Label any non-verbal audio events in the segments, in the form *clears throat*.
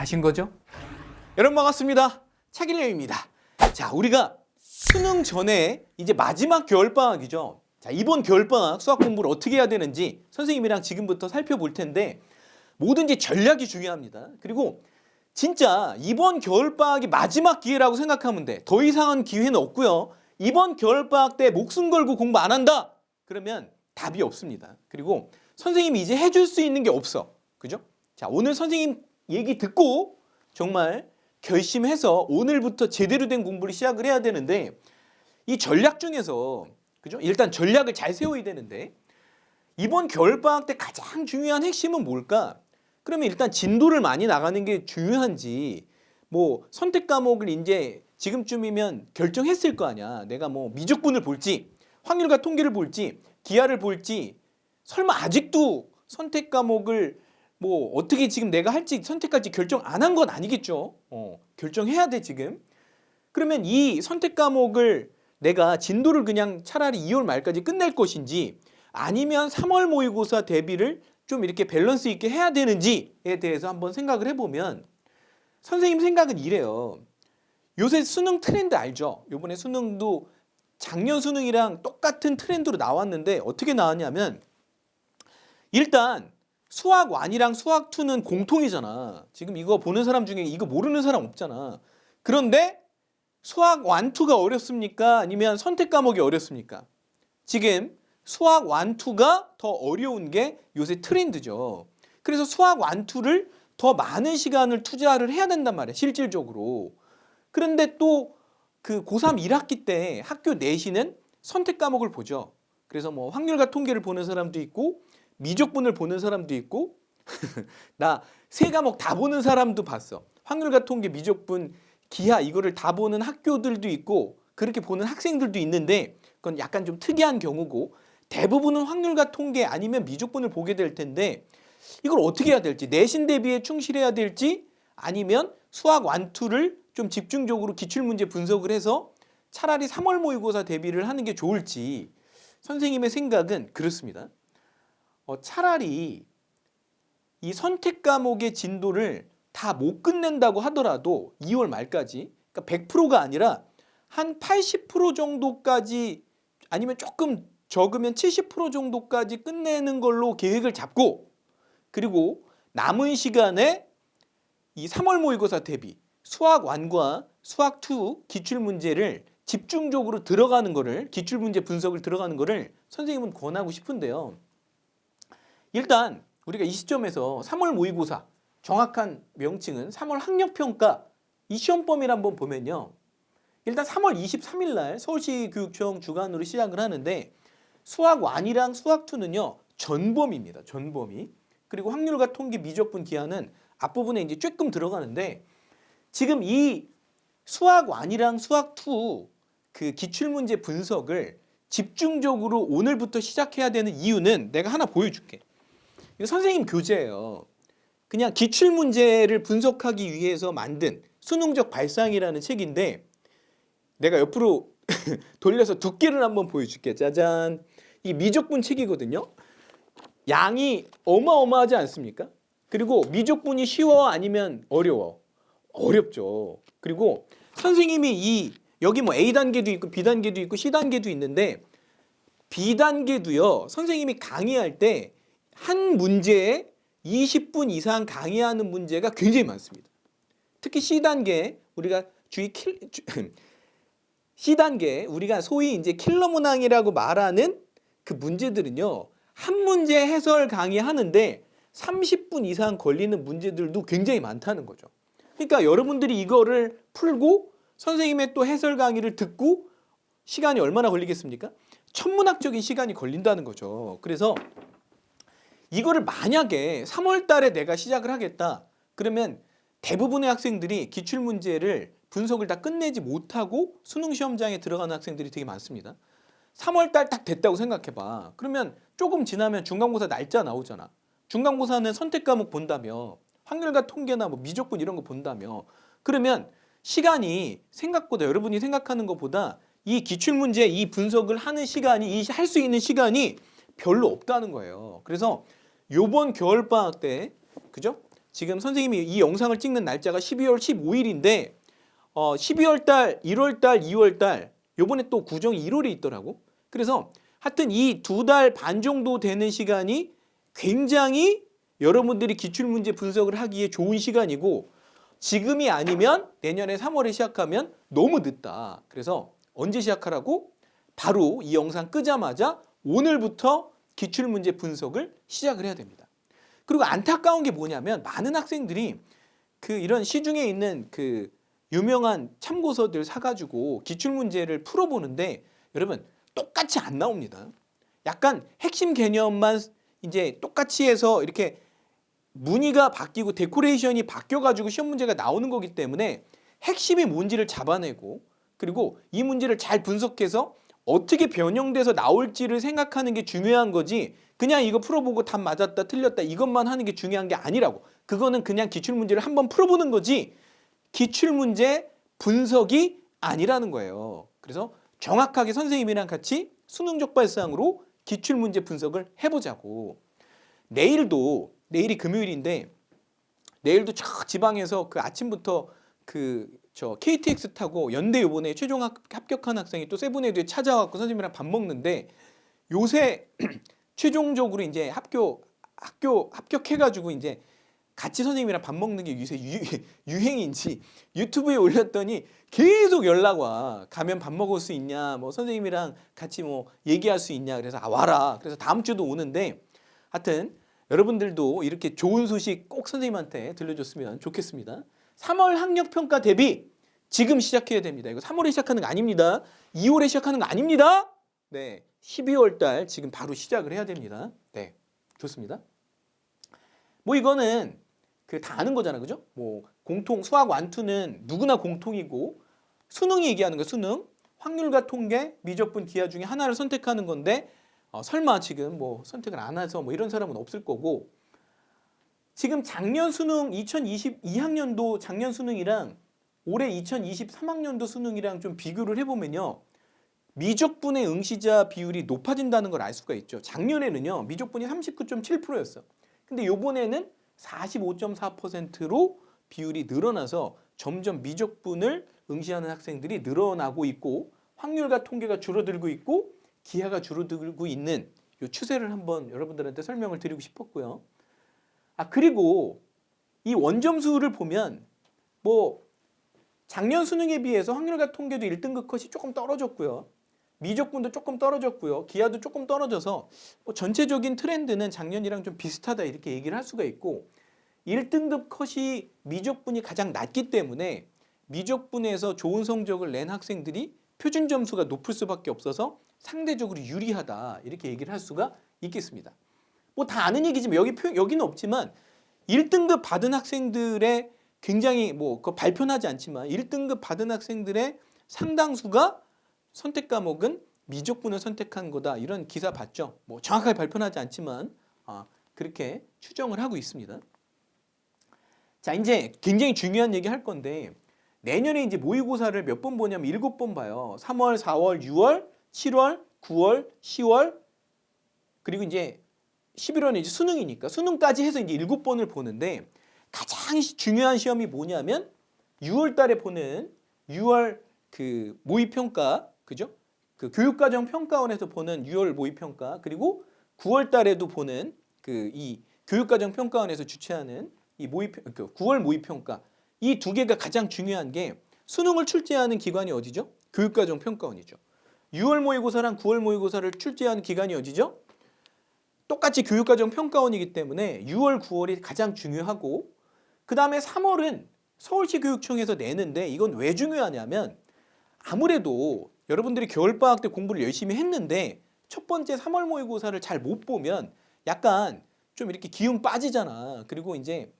하신 거죠? 여러분 반갑습니다. 차길령입니다. 자, 우리가 수능 전에 이제 마지막 겨울 방학이죠. 자, 이번 겨울 방학 수학 공부를 어떻게 해야 되는지 선생님이랑 지금부터 살펴볼 텐데 뭐든지 전략이 중요합니다. 그리고 진짜 이번 겨울 방학이 마지막 기회라고 생각하면 돼. 더 이상은 기회는 없고요. 이번 겨울 방학 때 목숨 걸고 공부 안 한다. 그러면 답이 없습니다. 그리고 선생님이 이제 해줄 수 있는 게 없어. 그죠? 자, 오늘 선생님 얘기 듣고 정말 결심해서 오늘부터 제대로 된 공부를 시작을 해야 되는데 이 전략 중에서 그죠? 일단 전략을 잘 세워야 되는데 이번 겨울방학 때 가장 중요한 핵심은 뭘까? 그러면 일단 진도를 많이 나가는 게 중요한지 뭐 선택 과목을 이제 지금쯤이면 결정했을 거 아니야. 내가 뭐 미적분을 볼지 확률과 통계를 볼지 기하를 볼지 설마 아직도 선택 과목을 뭐 어떻게 지금 내가 할지 선택할지 결정 안 한 건 아니겠죠. 어, 결정해야 돼 지금. 그러면 이 선택 과목을 내가 진도를 그냥 차라리 2월 말까지 끝낼 것인지 아니면 3월 모의고사 대비를 좀 이렇게 밸런스 있게 해야 되는지에 대해서 한번 생각을 해보면 선생님 생각은 이래요. 요새 수능 트렌드 알죠? 요번에 수능도 작년 수능이랑 똑같은 트렌드로 나왔는데 어떻게 나왔냐면 일단 수학 1이랑 수학 2는 공통이잖아. 지금 이거 보는 사람 중에 이거 모르는 사람 없잖아. 그런데 수학 1, 2가 어렵습니까? 아니면 선택 과목이 어렵습니까? 지금 수학 1, 2가 더 어려운 게 요새 트렌드죠. 그래서 수학 1, 2를 더 많은 시간을 투자를 해야 된단 말이야. 실질적으로. 그런데 또 그 고3 1학기 때 학교 내시는 선택 과목을 보죠. 그래서 뭐 확률과 통계를 보는 사람도 있고 미적분을 보는 사람도 있고 *laughs* 나 세 과목 다 보는 사람도 봤어. 확률과 통계, 미적분, 기하 이거를 다 보는 학교들도 있고 그렇게 보는 학생들도 있는데 그건 약간 좀 특이한 경우고 대부분은 확률과 통계 아니면 미적분을 보게 될 텐데 이걸 어떻게 해야 될지 내신 대비에 충실해야 될지 아니면 수학 완투를 좀 집중적으로 기출 문제 분석을 해서 차라리 3월 모의고사 대비를 하는 게 좋을지 선생님의 생각은 그렇습니다. 어, 차라리 이 선택 과목의 진도를 다 못 끝낸다고 하더라도 2월 말까지 그러니까 100%가 아니라 한 80% 정도까지 아니면 조금 적으면 70% 정도까지 끝내는 걸로 계획을 잡고 그리고 남은 시간에 이 3월 모의고사 대비 수학 1과 수학 2 기출 문제를 집중적으로 들어가는 거를 기출 문제 분석을 들어가는 거를 선생님은 권하고 싶은데요. 일단 우리가 이 시점에서 3월 모의고사 정확한 명칭은 3월 학력평가 이 시험 범위를 한번 보면요. 일단 3월 23일 날 서울시 교육청 주관으로 시작을 하는데 수학 1이랑 수학 2는요. 전범위입니다. 전범위. 그리고 확률과 통계 미적분 기하는 앞부분에 이제 조금 들어가는데 지금 이 수학 1이랑 수학 2 그 기출 문제 분석을 집중적으로 오늘부터 시작해야 되는 이유는 내가 하나 보여줄게. 선생님 교재예요. 그냥 기출 문제를 분석하기 위해서 만든 수능적 발상이라는 책인데 내가 옆으로 *laughs* 돌려서 두께를 한번 보여줄게. 짜잔. 이 미적분 책이거든요. 양이 어마어마하지 않습니까? 그리고 미적분이 쉬워 아니면 어려워? 어렵죠. 그리고 선생님이 이 여기 뭐 A 단계도 있고 B 단계도 있고 C 단계도 있는데 B 단계도요. 선생님이 강의할 때 한 문제에 20분 이상 강의하는 문제가 굉장히 많습니다. 특히 C 단계 우리가 주의 킬 *clears throat* C 단계 우리가 소위 이제 킬러 문항이라고 말하는 그 문제들은요. 한 문제 해설 강의하는데 30분 이상 걸리는 문제들도 굉장히 많다는 거죠. 그러니까 여러분들이 이거를 풀고 선생님의 또 해설 강의를 듣고 시간이 얼마나 걸리겠습니까? 천문학적인 시간이 걸린다는 거죠. 그래서 이거를 만약에 3월 달에 내가 시작을 하겠다. 그러면 대부분의 학생들이 기출 문제를 분석을 다 끝내지 못하고 수능 시험장에 들어가는 학생들이 되게 많습니다. 3월 달 딱 됐다고 생각해 봐. 그러면 조금 지나면 중간고사 날짜 나오잖아. 중간고사는 선택 과목 본다며 확률과 통계나 뭐 미적분 이런 거 본다며 그러면 시간이 생각보다 여러분이 생각하는 것보다 이 기출 문제 이 분석을 하는 시간이 이 할 수 있는 시간이 별로 없다는 거예요. 그래서 요번 겨울 방학 때 그죠? 지금 선생님이 이 영상을 찍는 날짜가 12월 15일인데 어 12월 달, 1월 달, 2월 달 요번에 또 구정이 1월에 있더라고. 그래서 하여튼 이 두 달 반 정도 되는 시간이 굉장히 여러분들이 기출 문제 분석을 하기에 좋은 시간이고 지금이 아니면 내년에 3월에 시작하면 너무 늦다. 그래서 언제 시작하라고? 바로 이 영상 끄자마자 오늘부터 기출 문제 분석을 시작을 해야 됩니다. 그리고 안타까운 게 뭐냐면 많은 학생들이 그 이런 시중에 있는 그 유명한 참고서들 사가지고 기출 문제를 풀어보는데 여러분 똑같이 안 나옵니다. 약간 핵심 개념만 이제 똑같이 해서 이렇게 무늬가 바뀌고 데코레이션이 바뀌어가지고 시험 문제가 나오는 거기 때문에 핵심이 뭔지를 잡아내고 그리고 이 문제를 잘 분석해서 어떻게 변형돼서 나올지를 생각하는 게 중요한 거지. 그냥 이거 풀어보고 답 맞았다 틀렸다 이것만 하는 게 중요한 게 아니라고. 그거는 그냥 기출 문제를 한번 풀어보는 거지. 기출 문제 분석이 아니라는 거예요. 그래서 정확하게 선생님이랑 같이 수능 적발상으로 기출 문제 분석을 해보자고. 내일도 내일이 금요일인데 내일도 저 지방에서 그 아침부터 그 저 KTX 타고 연대 요번에 최종 합- 합격한 학생이 또 세븐에이드에 찾아와갖고 선생님이랑 밥 먹는데 요새 *clears throat* 최종적으로 이제 학교 학교 합격해가지고 이제 같이 선생님이랑 밥 먹는 게 요새 유, *laughs* 유행인지 유튜브에 올렸더니 계속 연락 와. 가면 밥 먹을 수 있냐 뭐 선생님이랑 같이 뭐 얘기할 수 있냐. 그래서 아 와라. 그래서 다음 주도 오는데 하여튼 여러분들도 이렇게 좋은 소식 꼭 선생님한테 들려줬으면 좋겠습니다. 3월 학력 평가 대비 지금 시작해야 됩니다. 이거 3월에 시작하는 거 아닙니다. 2월에 시작하는 거 아닙니다. 네. 12월 달 지금 바로 시작을 해야 됩니다. 네. 좋습니다. 뭐 이거는 그 다 아는 거잖아. 그죠? 뭐 공통 수학 완투는 누구나 공통이고 수능이 얘기하는 거 수능 확률과 통계 미적분 기하 중에 하나를 선택하는 건데 어, 설마 지금 뭐 선택을 안 해서 뭐 이런 사람은 없을 거고 지금 작년 수능 2022학년도 작년 수능이랑 올해 2023학년도 수능이랑 좀 비교를 해보면요. 미적분의 응시자 비율이 높아진다는 걸 알 수가 있죠. 작년에는요. 미적분이 39.7%였어. 근데 요번에는 45.4%로 비율이 늘어나서 점점 미적분을 응시하는 학생들이 늘어나고 있고 확률과 통계가 줄어들고 있고 기하가 줄어들고 있는 이 추세를 한번 여러분들한테 설명을 드리고 싶었고요. 아 그리고 이 원점수를 보면 뭐 작년 수능에 비해서 확률과 통계도 1등급 컷이 조금 떨어졌고요. 미적분도 조금 떨어졌고요. 기하도 조금 떨어져서 뭐 전체적인 트렌드는 작년이랑 좀 비슷하다 이렇게 얘기를 할 수가 있고 1등급 컷이 미적분이 가장 낮기 때문에 미적분에서 좋은 성적을 낸 학생들이 표준 점수가 높을 수밖에 없어서 상대적으로 유리하다 이렇게 얘기를 할 수가 있겠습니다. 뭐 다 아는 얘기지만 여기 표, 여기는 없지만 1등급 받은 학생들의 굉장히 뭐 그 발표하지 않지만 1등급 받은 학생들의 상당수가 선택 과목은 미적분을 선택한 거다 이런 기사 봤죠. 뭐 정확하게 발표하지 않지만 아, 그렇게 추정을 하고 있습니다. 자 이제 굉장히 중요한 얘기 할 건데 내년에 이제 모의고사를 몇 번 보냐면 일곱 번 봐요. 3월, 4월, 6월, 7월, 9월, 10월 그리고 이제 11월은 이제 수능이니까 수능까지 해서 이제 일곱 번을 보는데 가장 시- 중요한 시험이 뭐냐면 6월 달에 보는 6월 그 모의 평가 그죠? 그 교육과정 평가원에서 보는 6월 모의 평가 그리고 9월 달에도 보는 그 이 교육과정 평가원에서 주최하는 이 모의 평- 그 9월 모의 평가 이 두 개가 가장 중요한 게 수능을 출제하는 기관이 어디죠? 교육과정 평가원이죠. 6월 모의고사랑 9월 모의고사를 출제하는 기관이 어디죠? 똑같이 교육과정 평가원이기 때문에 6월, 9월이 가장 중요하고 그 다음에 3월은 서울시 교육청에서 내는데 이건 왜 중요하냐면 아무래도 여러분들이 겨울방학 때 공부를 열심히 했는데 첫 번째 3월 모의고사를 잘 못 보면 약간 좀 이렇게 기운 빠지잖아. 그리고 이제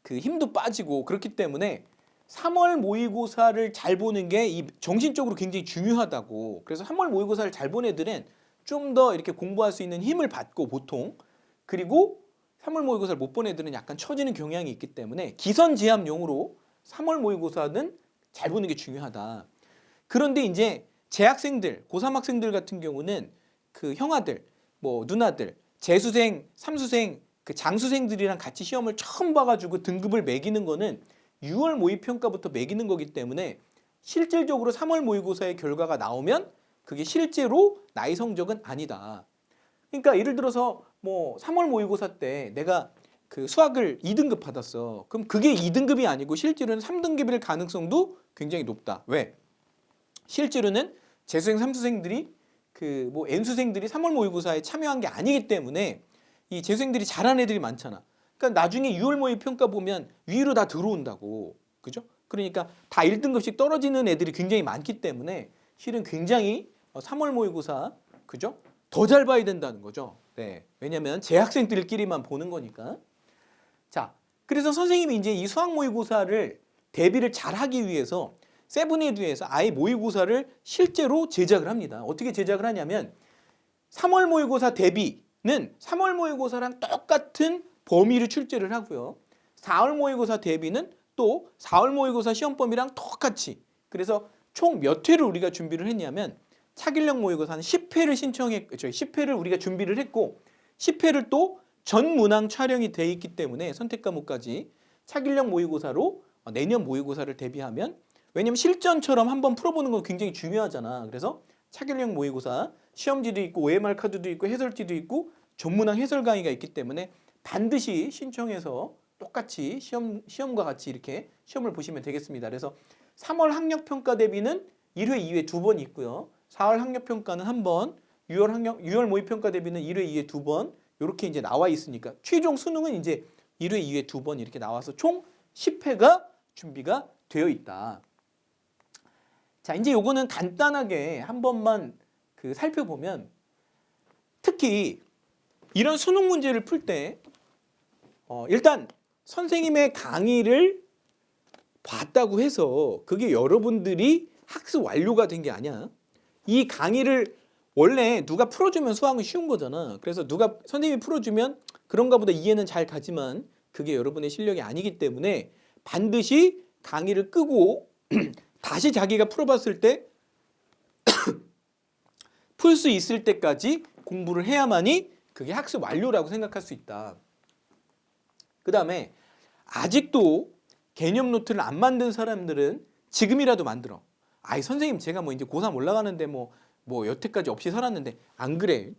그 힘도 빠지고 그렇기 때문에 3월 모의고사를 잘 보는 게 이 정신적으로 굉장히 중요하다고. 그래서 3월 모의고사를 잘 본 애들은 좀 더 이렇게 공부할 수 있는 힘을 받고 보통 그리고 3월 모의고사를 못 본 애들은 약간 처지는 경향이 있기 때문에 기선제압용으로 3월 모의고사는 잘 보는 게 중요하다. 그런데 이제 재학생들, 고3 학생들 같은 경우는 그 형아들, 뭐 누나들, 재수생, 삼수생 그 장수생들이랑 같이 시험을 처음 봐가지고 등급을 매기는 거는 6월 모의평가부터 매기는 거기 때문에 실질적으로 3월 모의고사의 결과가 나오면 그게 실제로 나의 성적은 아니다. 그러니까 예를 들어서 뭐 3월 모의고사 때 내가 그 수학을 2등급 받았어. 그럼 그게 2등급이 아니고 실제로는 3등급일 가능성도 굉장히 높다. 왜? 실제로는 재수생, 삼수생들이 그 뭐 N수생들이 3월 모의고사에 참여한 게 아니기 때문에 이 재수생들이 잘한 애들이 많잖아. 그러니까 나중에 6월 모의 평가 보면 위로 다 들어온다고. 그죠? 그러니까 다 1등급씩 떨어지는 애들이 굉장히 많기 때문에 실은 굉장히 3월 모의고사 그죠? 더 잘 봐야 된다는 거죠. 네. 왜냐면 재학생들끼리만 보는 거니까. 자, 그래서 선생님이 이제 이 수학 모의고사를 대비를 잘 하기 위해서 세븐에듀에서 아예 모의고사를 실제로 제작을 합니다. 어떻게 제작을 하냐면 3월 모의고사 대비는 3월 모의고사랑 똑같은 범위를 출제를 하고요. 4월 모의고사 대비는 또 4월 모의고사 시험 범위랑 똑같이 그래서 총 몇 회를 우리가 준비를 했냐면 차길령 모의고사는 10회를 신청했 저희 10회를 우리가 준비를 했고 10회를 또 전 문항 촬영이 돼 있기 때문에 선택 과목까지 차길령 모의고사로 내년 모의고사를 대비하면 왜냐면 실전처럼 한번 풀어보는 건 굉장히 중요하잖아. 그래서 차길령 모의고사 시험지도 있고 OMR 카드도 있고 해설지도 있고 전문항 해설 강의가 있기 때문에 반드시 신청해서 똑같이 시험 시험과 같이 이렇게 시험을 보시면 되겠습니다. 그래서 3월 학력 평가 대비는 1회, 2회 두 번 있고요. 4월 학력 평가는 한 번, 6월 학력 6월 모의 평가 대비는 1회, 2회 두 번. 이렇게 이제 나와 있으니까 최종 수능은 이제 1회, 2회 두 번 이렇게 나와서 총 10회가 준비가 되어 있다. 자, 이제 요거는 간단하게 한 번만 그 살펴보면 특히 이런 수능 문제를 풀때 어, 일단 선생님의 강의를 봤다고 해서 그게 여러분들이 학습 완료가 된 게 아니야. 이 강의를 원래 누가 풀어주면 수학은 쉬운 거잖아. 그래서 누가 선생님이 풀어주면 그런가 보다 이해는 잘 가지만 그게 여러분의 실력이 아니기 때문에 반드시 강의를 끄고 *clears throat* 다시 자기가 풀어봤을 때 *clears throat* 풀 수 있을 때까지 공부를 해야만이 그게 학습 완료라고 생각할 수 있다. 그 다음에 아직도 개념 노트를 안 만든 사람들은 지금이라도 만들어. 아이 선생님 제가 뭐 이제 고3 올라가는데 뭐, 뭐 여태까지 없이 살았는데 안 그래.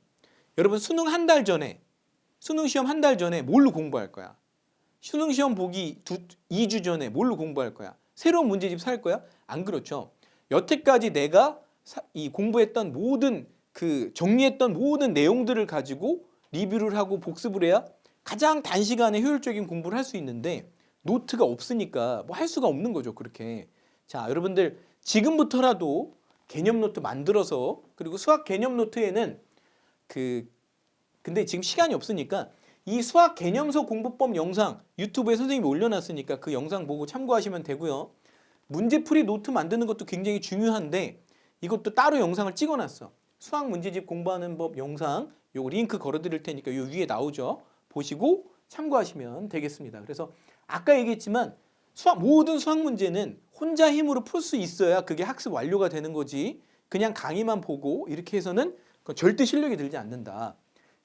여러분 수능 한 달 전에 수능 시험 한 달 전에 뭘로 공부할 거야? 수능 시험 보기 두, 2주 전에 뭘로 공부할 거야? 새로운 문제집 살 거야? 안 그렇죠. 여태까지 내가 사, 이 공부했던 모든 그 정리했던 모든 내용들을 가지고 리뷰를 하고 복습을 해야 가장 단시간에 효율적인 공부를 할 수 있는데 노트가 없으니까 뭐 할 수가 없는 거죠. 그렇게. 자, 여러분들 지금부터라도 개념 노트 만들어서 그리고 수학 개념 노트에는 그 근데 지금 시간이 없으니까 이 수학 개념서 공부법 영상 유튜브에 선생님이 올려놨으니까 그 영상 보고 참고하시면 되고요. 문제풀이 노트 만드는 것도 굉장히 중요한데 이것도 따로 영상을 찍어놨어. 수학 문제집 공부하는 법 영상 요거 링크 걸어드릴 테니까 요 위에 나오죠. 보시고 참고하시면 되겠습니다. 그래서 아까 얘기했지만 수학 모든 수학 문제는 혼자 힘으로 풀 수 있어야 그게 학습 완료가 되는 거지. 그냥 강의만 보고 이렇게 해서는 그건 절대 실력이 들지 않는다.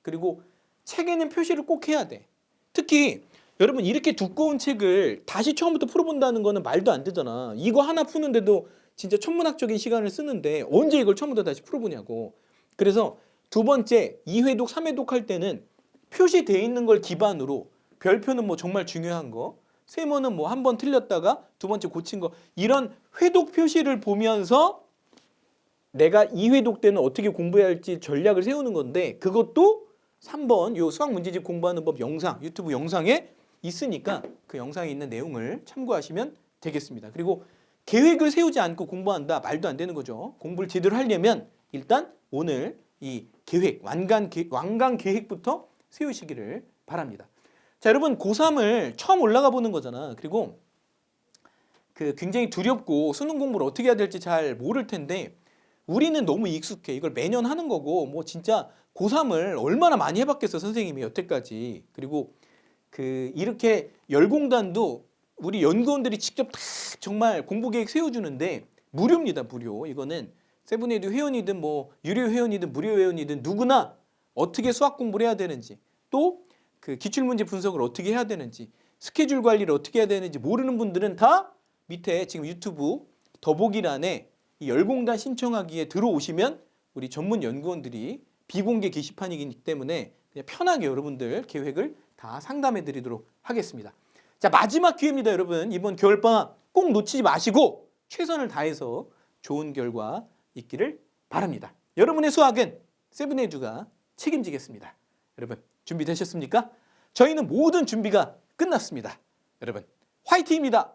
그리고 책에는 표시를 꼭 해야 돼. 특히 여러분 이렇게 두꺼운 책을 다시 처음부터 풀어본다는 거는 말도 안 되잖아. 이거 하나 푸는데도 진짜 천문학적인 시간을 쓰는데 언제 이걸 처음부터 다시 풀어보냐고. 그래서 두 번째 2회독, 3회독 할 때는 표시돼 있는 걸 기반으로 별표는 뭐 정말 중요한 거, 세모는 뭐 한 번 틀렸다가 두 번째 고친 거 이런 회독 표시를 보면서 내가 2회독 때는 어떻게 공부해야 할지 전략을 세우는 건데 그것도 3번 요 수학 문제집 공부하는 법 영상 유튜브 영상에 있으니까 그 영상에 있는 내용을 참고하시면 되겠습니다. 그리고 계획을 세우지 않고 공부한다 말도 안 되는 거죠. 공부를 제대로 하려면 일단 오늘 이 계획 완간 계, 완강 계획부터 세우시기를 바랍니다. 자 여러분 고3을 처음 올라가 보는 거잖아. 그리고 그 굉장히 두렵고 수능 공부를 어떻게 해야 될지 잘 모를 텐데 우리는 너무 익숙해. 이걸 매년 하는 거고 뭐 진짜 고3을 얼마나 많이 해봤겠어 선생님이 여태까지. 그리고 그 이렇게 열공단도 우리 연구원들이 직접 다 정말 공부 계획 세워주는데 무료입니다 무료. 이거는 세븐에듀 회원이든 뭐 유료 회원이든 무료 회원이든 누구나 어떻게 수학 공부를 해야 되는지 또 그 기출문제 분석을 어떻게 해야 되는지 스케줄 관리를 어떻게 해야 되는지 모르는 분들은 다 밑에 지금 유튜브 더보기란에 이 열공단 신청하기에 들어오시면 우리 전문 연구원들이 비공개 게시판이기 때문에 그냥 편하게 여러분들 계획을 다 상담해 드리도록 하겠습니다. 자 마지막 기회입니다 여러분 이번 겨울방학 꼭 놓치지 마시고 최선을 다해서 좋은 결과 있기를 바랍니다. 여러분의 수학은 세븐에듀가 책임지겠습니다. 여러분 준비되셨습니까? 저희는 모든 준비가 끝났습니다. 여러분 화이팅입니다.